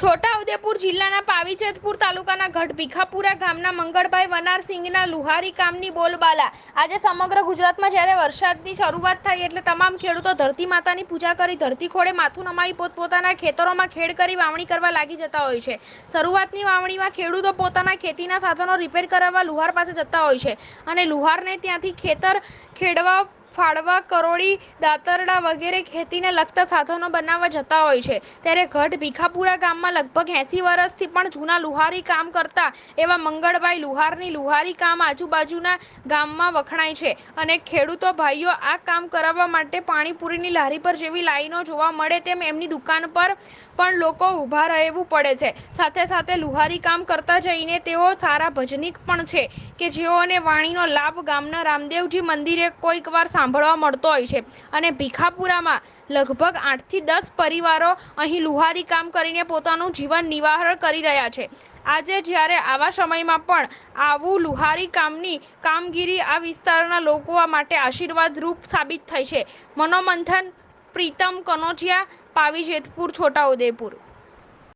છોટાઉદેપુર જિલ્લાના પાવીજેતપુર તાલુકાના ગઢ ભીખાપુરા ગામના મંગળભાઈ વનારસિંહના લુહારી કામની બોલબાલા. આજે સમગ્ર ગુજરાતમાં જ્યારે વરસાદની શરૂઆત થઈ એટલે તમામ ખેડૂતો ધરતી માતાની પૂજા કરી ધરતી ખોળે માથું નમાવી પોતપોતાના ખેતરોમાં ખેડ કરી વાવણી કરવા લાગી જતા હોય છે. શરૂઆતની વાવણીમાં ખેડૂતો પોતાના ખેતીના સાધનો રિપેર કરાવવા લુહાર પાસે જતા હોય છે અને લુહારને ત્યાંથી ખેતર ખેડવા ફાળવા, કરોળી, દાતરડા વગેરે ખેતીને લગતા સાધનો બનાવવા જતા હોય છે. ત્યારે ગઢ ભીખાપુરા ગામમાં લગભગ એંસી વર્ષથી પણ જૂના લુહારી કામ કરતા એવા મંગળભાઈ લુહારની લુહારી કામ આજુબાજુના ગામમાં વખણાય છે અને ખેડૂતો ભાઈઓ આ કામ કરાવવા માટે પાણીપુરીની લારી પર જેવી લાઈનો જોવા મળે તેમ એમની દુકાન પર પણ લોકો ઊભા રહેવું પડે છે. સાથે સાથે લુહારી કામ કરતા જઈને તેઓ સારા ભજનિક પણ છે કે જેઓને વાણીનો લાભ ગામના રામદેવજી મંદિરે કોઈક વાર સાંભળવા મળતો હોય છે. અને ભીખાપુરામાં લગભગ આઠથી દસ પરિવારો અહીં લુહારી કામ કરીને પોતાનું જીવન નિવાહ કરી રહ્યા છે. આજે જ્યારે આવા સમયમાં પણ આવું લુહારી કામની કામગીરી આ વિસ્તારના લોકો માટે આશીર્વાદરૂપ સાબિત થઈ છે. મનોમંથન પ્રીતમ કનોજિયા પાવી જેતપુર છોટાઉદેપુર.